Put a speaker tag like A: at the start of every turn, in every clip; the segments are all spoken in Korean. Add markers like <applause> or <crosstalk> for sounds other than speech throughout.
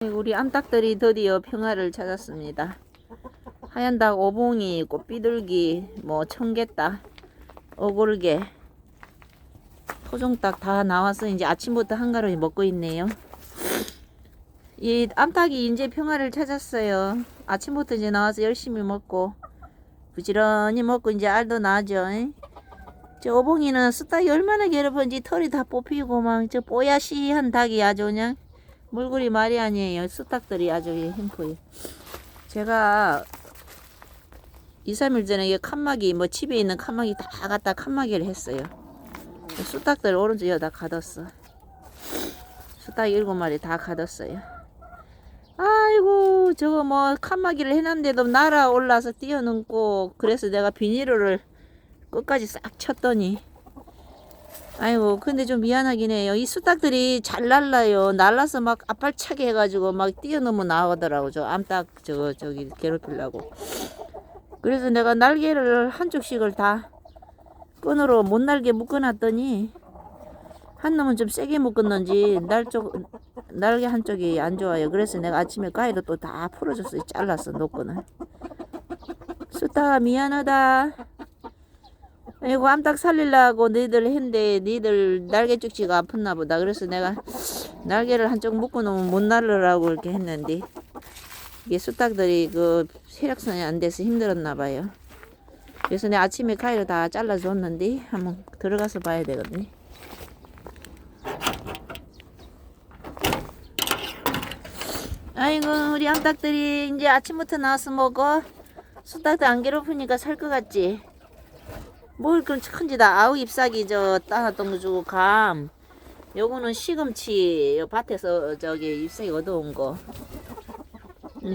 A: 우리 암탉들이 드디어 평화를 찾았습니다. 하얀 닭, 오봉이, 꽃비둘기, 뭐 청개닭, 어골개, 토종닭 다 나와서 이제 아침부터 한가로이 먹고 있네요. 이 암탉이 이제 평화를 찾았어요. 아침부터 이제 나와서 열심히 먹고 부지런히 먹고 이제 알도 나죠. 저 오봉이는 수탉이 얼마나 괴롭은지 털이 다 뽑히고 막 저 뽀야시한 닭이 아주 그냥 물구리 말이 아니에요. 수탉들이 아주 힘고요. 제가 2, 3일 전에 이 칸막이 뭐 집에 있는 칸막이 다 갖다 칸막이를 했어요. 수탉들 오른쪽 여다 가뒀어. 수탉 일곱 마리 다 가뒀어요. 아이고 저거 뭐 칸막이를 해놨는데도 날아올라서 뛰어넘고 그래서 내가 비닐을 끝까지 싹 쳤더니 아이고 근데 좀 미안하긴 해요. 이 수탉들이 잘 날라요. 날라서 막 앞발차게 해가지고 막 뛰어넘어 나오더라고 저 암탉 저거 저기 괴롭히려고. 그래서 내가 날개를 한쪽씩을 다 끈으로 못 날개 묶어놨더니 한 놈은 좀 세게 묶었는지 날쪽 날개 한쪽이 안 좋아요. 그래서 내가 아침에 가위로 또 다 풀어줬어요. 잘랐어 노끈을 수탉아 미안하다. 아 이고 암탉 살리려고 너희들 했는데 너희들 날개 쪽지가 아팠나 보다. 그래서 내가 날개를 한쪽 묶어 놓으면 못 날으라고 이렇게 했는데 이게 수탉들이 그 혈액순환이 안 돼서 힘들었나 봐요. 그래서 내가 아침에 가위로 다 잘라줬는데 한번 들어가서 봐야 되거든요. 아이고 우리 암탉들이 이제 아침부터 나와서 먹어. 수탉들 안 괴롭으니까 살 것 같지? 뭘 그런 큰지다. 아우 잎사귀 저 따놨던 거 주고 감. 요거는 시금치 요. 밭에서 저기 잎사귀 얻어온 거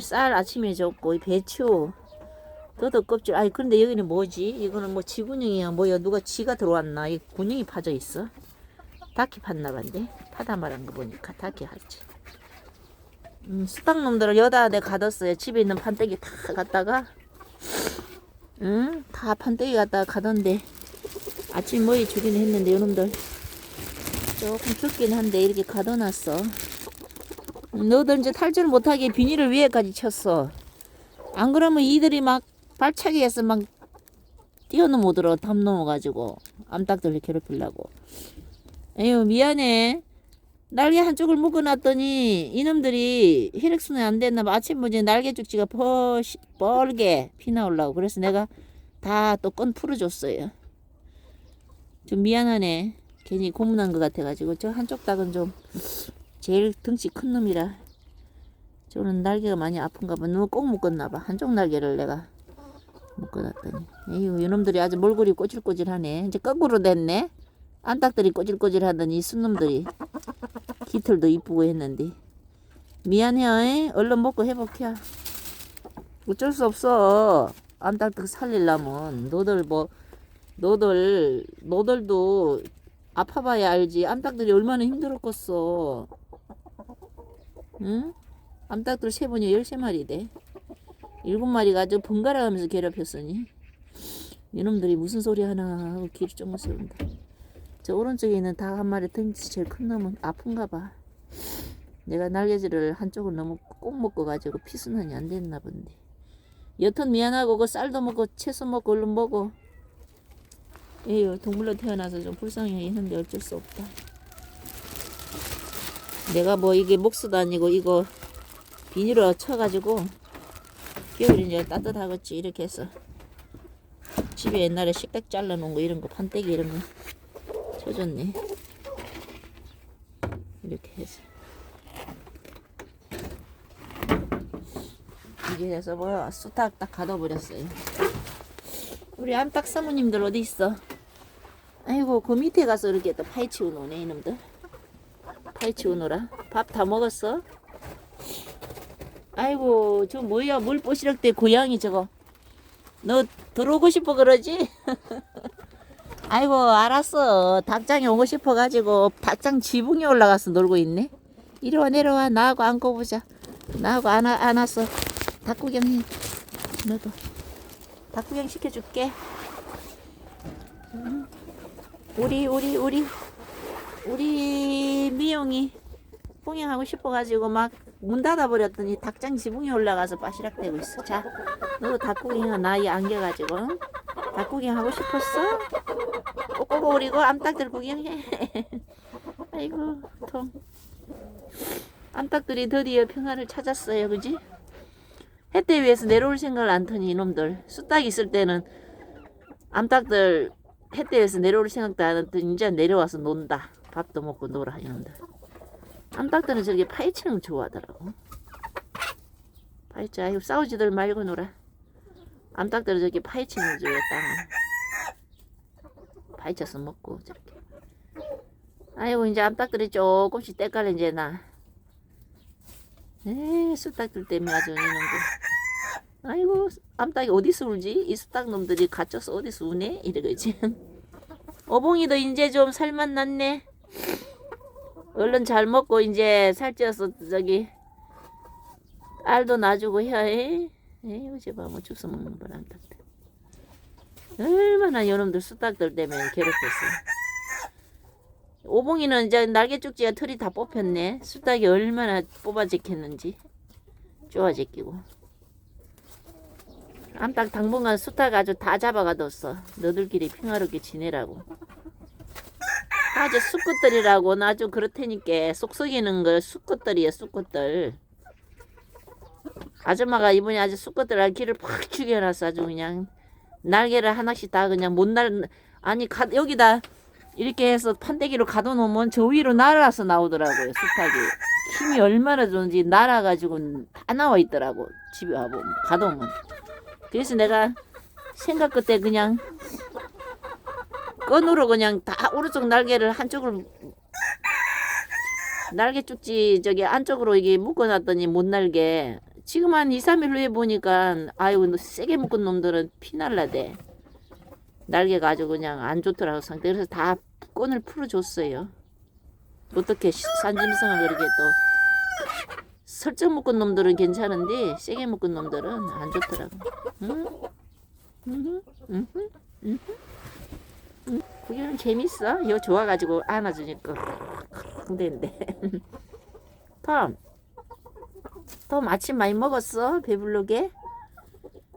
A: 쌀 아침에 줬고 이 배추. 더덕 껍질. 아이 근데 여기는 뭐지? 이거는 뭐 지군형이야. 뭐야? 누가 지가 들어왔나? 이 군형이 파져 있어? 닭이 팠나 본데? 파다 말한 거 보니까 닭이 하지. 음, 수탉놈들을 여다 내 가뒀어요. 집에 있는 판때기 다 갖다가 응? 다 판때기 갖다가 가던데. 아침 뭐이 주긴 했는데 요놈들. 조금 춥긴 한데 이렇게 가둬놨어. 너들 이제 탈출 못하게 비닐을 위에까지 쳤어. 안 그러면 이들이 막 발차기 해서 막 뛰어넘어들어 담 넘어가지고. 암탉들 괴롭히려고. 에휴 미안해 날개 한쪽을 묶어놨더니 이놈들이 혈액순환이 안 됐나 봐. 아침 뭐지 날개 쪽지가 펄시, 뻘게 피나올라고. 그래서 내가 다 또 건 풀어줬어요. 좀 미안하네. 괜히 고문한 것 같아가지고 저 한쪽 닭은 좀 제일 덩치 큰 놈이라 저는 날개가 많이 아픈가 봐. 너무 꼭 묶었나 봐. 한쪽 날개를 내가 묶어놨더니 에휴 이놈들이 아주 몰골이 꼬질꼬질하네. 이제 거꾸로 됐네. 안닭들이 꼬질꼬질 하더니 이 순놈들이 깃털도 이쁘고 했는데. 미안해? 얼른 먹고 회복해. 어쩔 수 없어. 안닭들 살리려면. 너들 뭐 너들 너들도 아파봐야 알지. 암탉들이 얼마나 힘들었겠어. 응? 암탉들 세 번이 열세 마리 돼 일곱 마리가 아주 번갈아 가면서 괴롭혔으니. 이놈들이 무슨 소리 하나 하고 귀를 쫑긋 세운다 저 오른쪽에 있는 닭 한 마리 덩치 제일 큰 놈은 아픈가 봐. 내가 날개질을 한쪽을 너무 꼭 먹어가지고 피순환이 안 됐나 본데. 여튼 미안하고 그 쌀도 먹고 채소 먹고 얼른 먹어. 에휴 동물로 태어나서 좀 불쌍해 했는데 어쩔 수 없다. 내가 뭐 이게 목수도 아니고 이거 비닐로 쳐가지고 겨울이 이제 따뜻하겠지 이렇게 해서 집에 옛날에 식탁 잘라놓은 거 이런 거 판때기 이런 거 쳐줬네. 이렇게 해서. 이게 해서 뭐야 수탉 딱 가둬버렸어요. 우리 암탉 사모님들 어디 있어? 아이고 그 밑에 가서 이렇게 또 파헤치고 노네 이놈들. 파헤치고 놀아. 밥 다 먹었어? 아이고 저 뭐야 물 뽀시락대 고양이 저거. 너 들어오고 싶어 그러지? <laughs> 아이고 알았어 닭장에 오고 싶어가지고 닭장 지붕에 올라가서 놀고 있네 이리 와 내려와 나하고 안고 보자 나하고 안, 와- 안 왔어 닭구경 해 너도 닭구경 시켜줄게 응. 우리 우리 우리 우리 미용이 풍행하고 싶어가지고 막 문 닫아버렸더니 닭장 지붕에 올라가서 빠시락대고 있어. 자, 너도 닭구경 나이 안겨가지고 응? 닭구경 하고 싶었어? 꼬꼬고 우리고 암탉들 구경해. 아이고 통. 암탉들이 드디어 평화를 찾았어요, 그지? 햇대 위에서 내려올 생각을 안 터니 이놈들. 쑥딱 있을 때는 암탉들 햇대 위에서 내려올 생각도 안 했더니 이제 내려와서 논다. 밥도 먹고 놀아 이놈들. 암탉들은 저렇게 파헤치는 거 좋아하더라고. 파헤치, 아이고 싸우지들 말고 놀아. 암탉들은 저렇게 파헤치는 거 좋아해 땅을. 파헤쳐서 먹고 저렇게. 아이고 이제 암탉들이 조금씩 때깔 이제 나. 에이 수탉들 때문에 아주 이놈들. 아이고 암탉이 어디서 울지? 이 수탉 놈들이 갇혀서 어디서 우네? 이러겠지. <laughs> 어봉이도 이제 좀 살맛 났네. 얼른 잘 먹고 이제 살쪄서 저기 알도 놔주고 해. 에이 어제 봐뭐 죽서 먹는 걸 암탉들. 얼마나 요놈들 수탉들 때문에 괴롭혔어. 오봉이는 이제 날개 쪽지가 털이 다 뽑혔네. 수탉이 얼마나 뽑아지겠는지. 쪼아지끼고. 암탉 당분간 수탉 아주 다 잡아가뒀어. 너들끼리 평화롭게 지내라고. 아주 쑥꽃들이라고 아주 그렇다니까 속 썩이는 거 쑥꽃들이야 쑥꽃들. 아줌마가 이번에 아주 쑥꽃들 기를 팍 죽여놨어 아주 그냥 날개를 하나씩 다 그냥 못 날 아니 가, 여기다 이렇게 해서 판때기로 가둬놓으면 저 위로 날아서 나오더라고요 쑥탁이. 힘이 얼마나 좋은지 날아가지고 다 나와 있더라고 집에 와보면 가둬놓으면. 그래서 내가 생각 끝에 그냥 끈으로 그냥 다 오른쪽 날개를 한쪽을 날개 쭉지 저기 안쪽으로 이게 묶어놨더니 못 날게 지금 한 2, 3일 후에 보니까 아유 너 세게 묶은 놈들은 피날라 대 날개가 아주 그냥 안 좋더라고 상태 그래서 다 끈을 풀어줬어요 어떻게 시- 산짐승을 그렇게 또 설정 묶은 놈들은 괜찮은데 세게 묶은 놈들은 안 좋더라고 응? 응? 응? 응? 응? 구경은 재밌어 이거 좋아가지고 안아주니까 <laughs> 근데 <laughs> 톰, 톰 아침 많이 먹었어? 배불르게?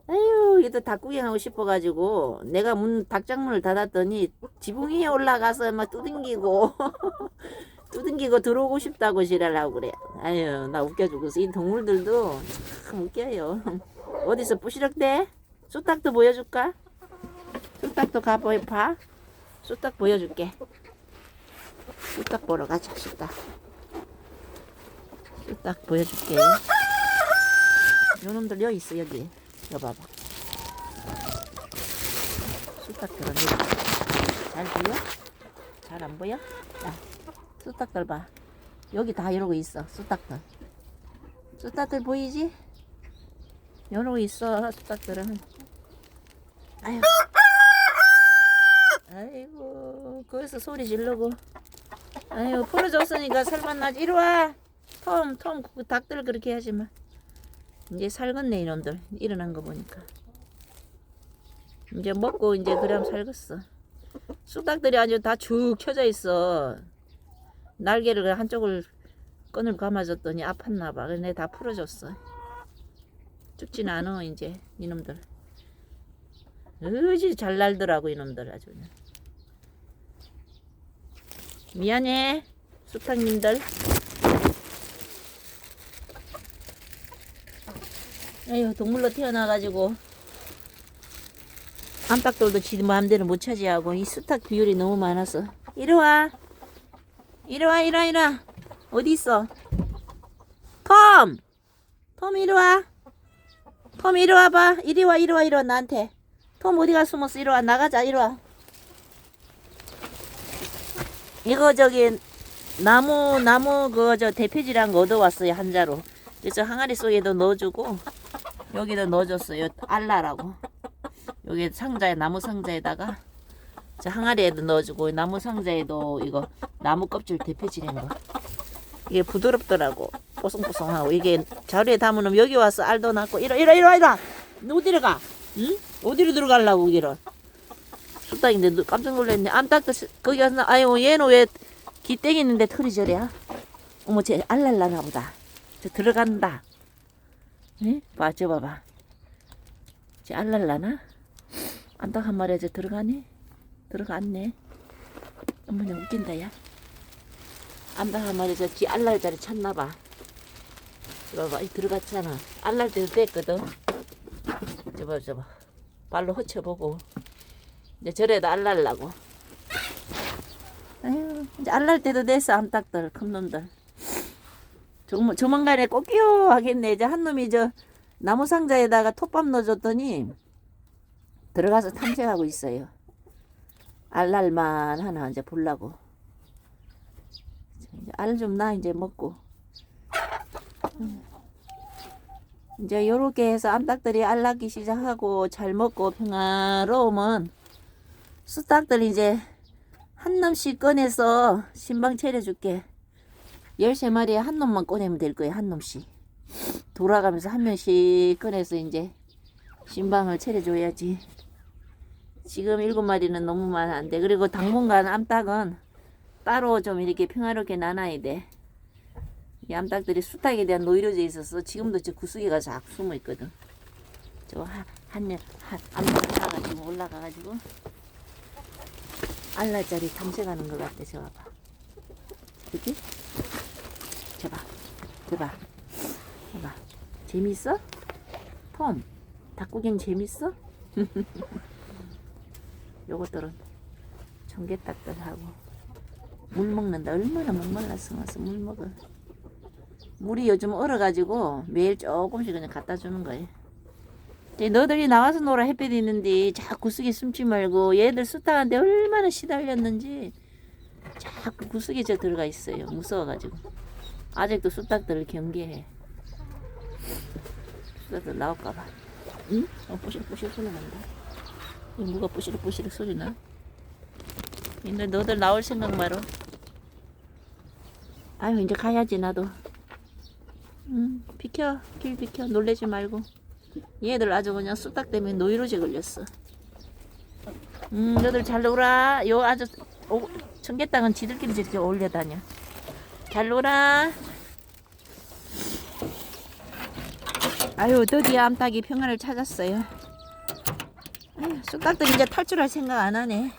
A: 아유, 얘도 닭 구경하고 싶어가지고 내가 문 닭장문을 닫았더니 지붕 위에 올라가서 막 두둥기고 <laughs> 두둥기고 들어오고 싶다고 지랄하고 그래. 아유, 나 웃겨 죽겠어. 이 동물들도 참 웃겨요. <laughs> 어디서 부시럭대? 쑥닭도 보여줄까? 쑥닭도 가보여 봐. 쑥닭 보여줄게. 쑥닭 보러 가자, 쑥닭. 쑥닭 보여줄게. 요놈들 여기 있어, 여기. 이거 봐봐. 쑥닭들은 여기. 잘 보여? 잘 안 보여? 자, 쑥닭들 봐. 여기 다 이러고 있어, 쑥닭들. 쑥닭들 보이지? 이러고 있어, 쑥닭들은. 아유. 아이고, 거기서 소리 지르고. 아유, 풀어줬으니까 살만 나지. 이리 와. 톰, 톰, 그 닭들 그렇게 하지 마. 이제 살겠네, 이놈들. 일어난 거 보니까. 이제 먹고 이제 그럼 살겠어. 쑥닭들이 아주 다축 켜져 있어. 날개를 한쪽을 끈을 감아줬더니 아팠나 봐. 내가 다 풀어줬어. 죽진 않아, 이제, 이놈들. 어지 잘 날더라고, 이놈들 아주. 미안해, 쑥닭님들. 에휴 동물로 태어나가지고. 암탉들도 지 마음대로 못 차지하고 이 수탉 비율이 너무 많아서. 이리와. 이리와 이리와 이리와. 어디 있어? 톰! 톰 이리와. 톰 이리와 봐. 이리와 이리와 이리와 나한테. 톰 어디가 숨었어? 이리와 나가자 이리와. 이거 저기 나무 나무 그저 대패지랑 거 얻어왔어요 한 자루 그래서 항아리 속에도 넣어주고 여기다 넣어줬어요. 알라라고. 여기 상자에 나무 상자에다가 저 항아리에도 넣어주고 나무 상자에도 이거 나무 껍질 대패질인 거. 이게 부드럽더라고. 뽀송뽀송하고 이게 자루에 담으면 여기 와서 알도 낳고 이러 이러 이러 이러. 어디로 가? 응? 어디로 들어가려고? 쑥닭인데 너 깜짝 놀랐네. 시- 거기 가서 아유 얘는 왜 기땡 있는데 털이 저래야? 어머 쟤 알랄라나 보다. 저 들어간다. 예? 봐, 저 봐봐. 저 알랄라나? 안딱 한 마리 저 들어가네? 들어갔네. 어머나 웃긴다, 야. 안딱 한 마리 저지 알랄 자리 찾나봐. 저 봐봐, 이 들어갔잖아. 알랄 때도 됐거든. 저 봐, 저 봐. 발로 허쳐보고. 이제 저래도 알랄라고. 아유, 이제 알랄 때도 됐어, 암탉들, 큰 놈들. 조만- 조만간에 꼭끼요 하겠네. 이제 한 놈이 저 나무 상자에다가 톱밥 넣어줬더니 들어가서 탐색하고 있어요. 알랄만 하나 이제 보려고. 알 좀 나 이제 먹고. 음. 이제 요렇게 해서 암탉들이 알 낳기 시작하고 잘 먹고 평화로우면 수탉들 이제 한 놈씩 꺼내서 신방 차려줄게. 13마리에 한 놈만 꺼내면 될 거예요. 한 놈씩. 돌아가면서 한 명씩 꺼내서 이제 신방을 차려줘야지. 지금 일곱 마리는 너무 많은데 그리고 당분간 암탉은 따로 좀 이렇게 평화롭게 나눠야 돼. 이 암탉들이 수탉에 대한 노이로져 있어서 지금도 저 구석에가 자꾸 숨어 있거든. 저한한 암탉 사가지고 올라가가지고 알라짜리 탐색하는 것 같아. 저 봐봐. 그지? 저봐, 저봐, 저봐. 재밌어? 톰, 닭구경 재밌어? <laughs> 요것들은 청개닭들하고 물 먹는다. 얼마나 와서 물 먹어. 물이 요즘 얼어가지고 매일 조금씩 그냥 갖다 주는 거예요. 너들이 나와서 놀아 햇빛 있는데 자꾸 구석에 숨지 말고 얘들 수탉한테 얼마나 시달렸는지 자꾸 구석에 저 들어가 있어요. 무서워가지고. 아직도 수탉들을 경계해. 수탉들 나올까봐. 응? 어, 뿌시르뿌시르 소리 난다. 이거 누가 뿌시르뿌시르 소리 나? 근데 너들 나올 생각 마로. 아유, 이제 가야지, 나도. 응, 비켜. 길 비켜. 놀래지 말고. 얘들 아주 그냥 수탉 때문에 노이로제 걸렸어. 음, 너들 잘 놀아. 요 아주, 오, 청계땅은 지들끼리 저렇게 올려 다녀. 잘 놀아. 아유, 드디어 암탉이 평화를 찾았어요. 아유, 수탉들 이제 탈출할 생각 안 하네.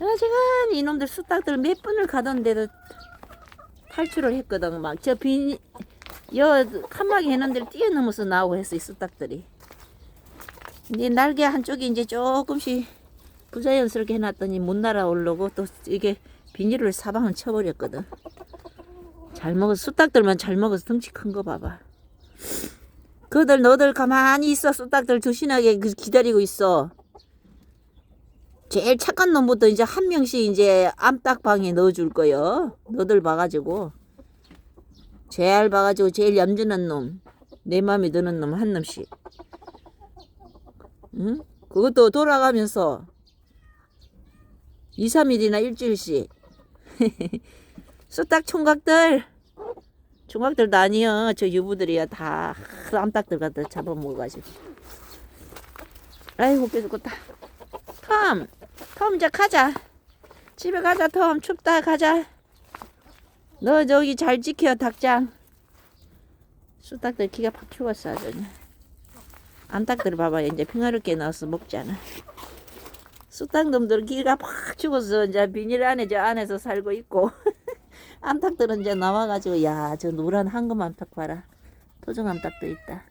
A: 아직은 이놈들 수탉들 몇 분을 가던데도 탈출을 했거든. 막 저 빈, 여 칸막이 해놓은 데를 뛰어넘어서 나오고 했어, 이 수탉들이. 이제 날개 한쪽이 이제 조금씩 부자연스럽게 해놨더니 못 날아오려고 또 이게 비닐을 사방을 쳐버렸거든. 잘 먹어서 수탉들만 잘 먹어서 덩치 큰 거 봐봐. 그들 너들 가만히 있어 수탉들 조신하게 그 기다리고 있어. 제일 착한 놈부터 이제 한 명씩 이제 암탉방에 넣어줄 거요. 너들 봐가지고 제일 봐가지고 제일 얌전한 놈, 내 마음에 드는 놈 한 놈씩. 응? 그것도 돌아가면서 2, 3일이나 일주일씩. <laughs> 수탉 총각들. 총각들도 아니여. 저 유부들이야. 다 암탉들 갖다 잡아먹어가지고. 아이고, 배 죽겠다. 톰! 톰, 이제 가자. 집에 가자, 톰. 춥다, 가자. 너 저기 잘 지켜, 닭장. 수탉들 기가 팍 키웠어, 아주. 암탉들 봐봐. 이제 평화롭게 나와서 먹잖아. 수탉놈들 기가 팍 죽어서 이제 비닐 안에 저 안에서 살고 있고 <laughs> 암탉들은 이제 나와가지고 야 저 노란 황금 암탉 봐라. 토종 암탉도 있다.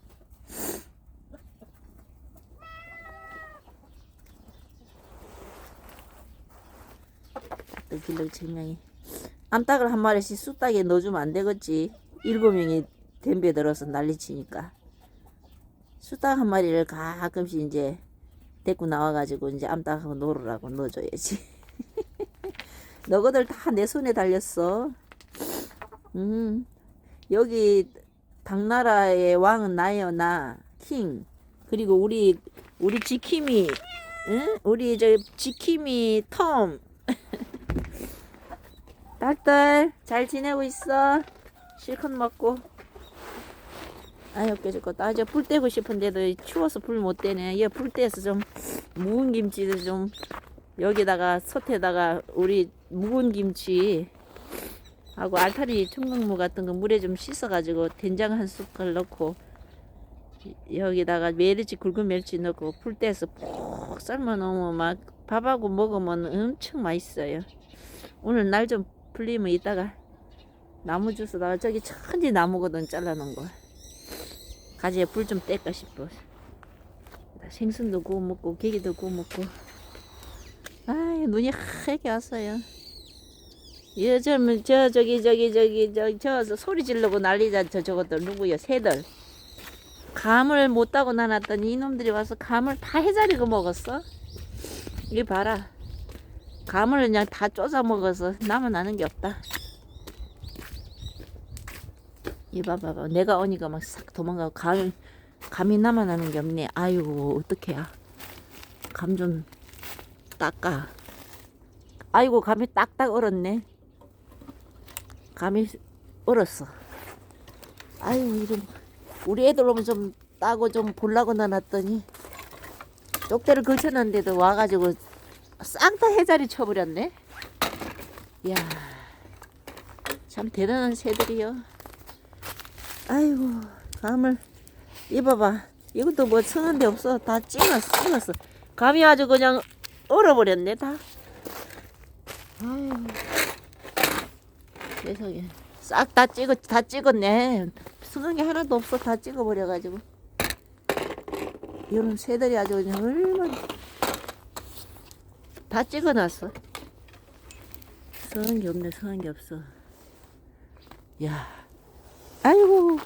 A: 닭들 길러 증명이. 암탉을 한 마리씩 수탉에 넣어주면 안 되겠지. 일곱 명이 덤벼 들어서 난리치니까. 수탉 한 마리를 가끔씩 이제 데리고 나와가지고 이제 암탉하고 놀으라고 넣어줘야지. <laughs> 너희들 다 내 손에 달렸어. 음, 여기 당나라의 왕은 나예요, 나. 킹. 그리고 우리, 우리 지킴이, 응? 우리 저 지킴이 톰. 닭들, <laughs> 잘 지내고 있어. 실컷 먹고. 아유 깨졌겠다. 아저 불 떼고 싶은데도 추워서 불 못 떼네. 얘 불 떼서 좀 묵은 김치도 좀 여기다가 솥에다가 우리 묵은 김치 하고 알타리 청강무 같은 거 물에 좀 씻어가지고 된장 한 숟갈 넣고 여기다가 멸치 굵은 멸치 넣고 풀 떼서 푹 삶아 놓으면 막 밥하고 먹으면 엄청 맛있어요. 오늘 날 좀 풀리면 이따가 나무 주스다가 저기 천지 나무거든 잘라놓은 거 가지에 불 좀 뗄까 싶어. 생선도 구워 먹고 게기도 구워 먹고. 아 눈이 하얗게 왔어요. 요즘 저 저기 저기 저기 저기 저 소리 지르고 난리자 저 저것들 누구요? 새들. 감을 못 따고 나놨더니 이놈들이 와서 감을 다 해자리고 먹었어? 이거 봐라. 감을 그냥 다 쪼사 먹어서 남아 나는 게 없다. 이 봐 봐봐 내가 오니까 막 싹 도망가고 감 감이 남아 나는 게 없네. 아이고 어떡해야. 감 좀 닦아. 아이고 감이 딱딱 얼었네 감이 얼었어. 아유 이런 우리 애들 오면 좀 따고 좀 볼라고 나놨더니 쪽대를 걸쳐놨는데도 와가지고 싹 다 해자리 쳐버렸네. 이야 참 대단한 새들이요. 아이고 감을 입어봐. 이것도 뭐 성한 데 없어. 다 찍었어, 찍었어. 감이 아주 그냥 얼어버렸네 다. 아유. 세상에 싹 다 찍었 다 찍었네. 수강이 하나도 없어. 다 찍어버려 가지고. 이런 새들이 아주 그냥 얼마나. 다 찍어놨어. 게 없네. 게 없어. 야. 아이고.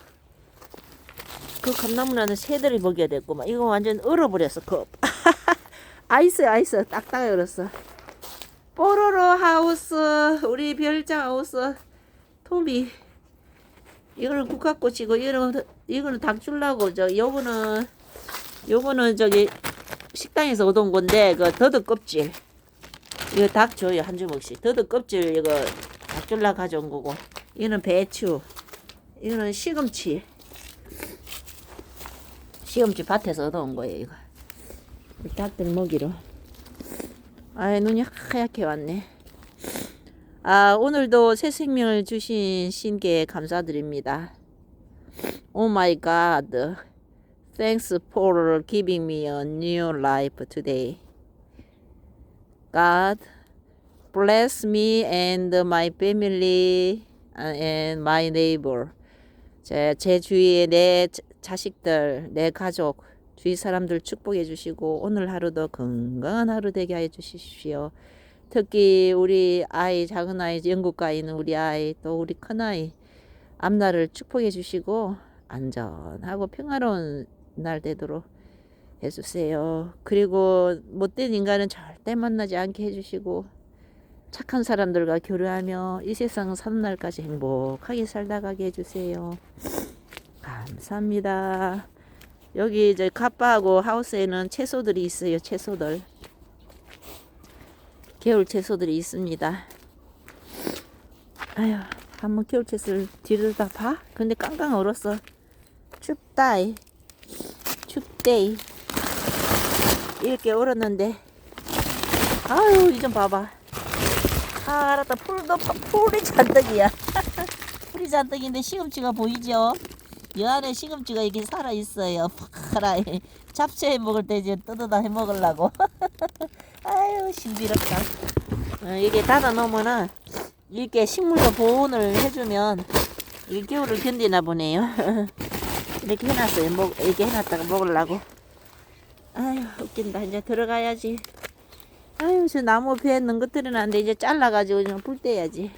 A: 그 감나무나는 새들이 먹여야 됐구만. 이거 완전 얼어버렸어 그 <laughs> 아이스 아이스. 딱딱 얼었어. 뽀로로 하우스. 우리 별장 하우스 토비. 이거는 국화꽃이고 이거는 이거는 닭 줄라고 저 요거는 요거는 저기 식당에서 얻은 건데 그 더덕 껍질. 이거 닭 줘요 한 주먹씩. 더덕 껍질 이거 닭 줄라 가져온 거고. 이거는 배추. 이거는 시금치. 시금치 밭에서 얻어온 거예요 이거. 이 닭들 먹이로. 아이 눈이 하얗게 왔네 아, 오늘도 새 생명을 주신 신께 감사드립니다. Oh my God. Thanks for giving me a new life today. God bless me and my family and my neighbor. 제, 제 주위에 내 자- 자식들, 내 가족, 주위 사람들 축복해 주시고 오늘 하루도 건강한 하루 되게 해 주십시오. 특히 우리 아이 작은 아이 영국 가 있는 우리 아이 또 우리 큰 아이 앞날을 축복해 주시고 안전하고 평화로운 날 되도록 해주세요. 그리고 못된 인간은 절대 만나지 않게 해주시고 착한 사람들과 교류하며 이 세상 사는 날까지 행복하게 살다 가게 해주세요. 감사합니다. 여기 이제 카파하고 하우스에는 채소들이 있어요. 채소들. 겨울 채소들이 있습니다. 아휴, 한번 겨울 채소를 뒤로다 봐? 근데 깡깡 얼었어. 춥다이. 춥데이. 이렇게 얼었는데. 아유, 이 좀 봐봐. 아, 알았다. 풀도, 파- 풀이 잔뜩이야. <laughs> 풀이 잔뜩인데 시금치가 보이죠? 이 안에 시금치가 이렇게 살아있어요. 파라에. 잡채 해 먹을 때 이제 뜯어다 해 먹으려고. <laughs> 아유 신비롭다. 어, 이게 닫아 놓으면은 이렇게 식물로 보온을 해주면 이 겨울을 견디나 보네요. <laughs> 이렇게 해놨어요. 먹 이렇게 해놨다가 먹으려고. 아유 웃긴다. 이제 들어가야지. 아유 저 나무 배에 능것들이 나는데 이제 잘라가지고 그냥 불 떼야지.